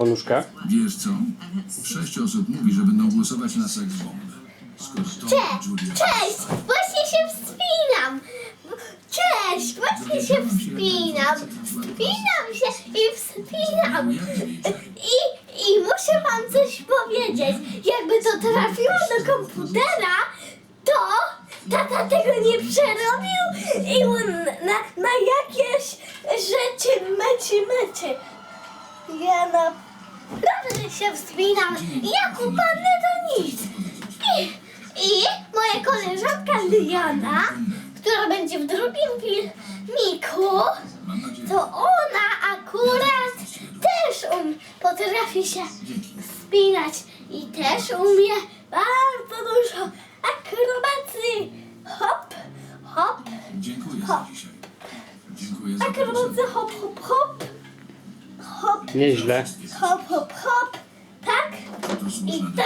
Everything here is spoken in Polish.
Poluszka. Wiesz co? Sześć osób mówi, że będą głosować na seks bombę. Skoro to Julia... Cześć! Właśnie się wspinam! Cześć! Właśnie się wspinam! Wspinam się i wspinam! I, I muszę wam coś powiedzieć. Jakby to trafiło do komputera, to tata tego nie przerobił i on na, na jakieś rzeczy meci meci. Ja naprawdę się wspinam. Jak upadnę to nic. I, I moja koleżanka Liana, która będzie w drugim filmiku, to ona akurat też um, potrafi się wspinać i też umie bardzo dużo akrobacji. Hop, hop, Dziękuję Hop. za dzisiaj. Dziękuję za akrobacja hop, hop, hop. Hop, Nieźle. hop, hop, hop. 皮皮豆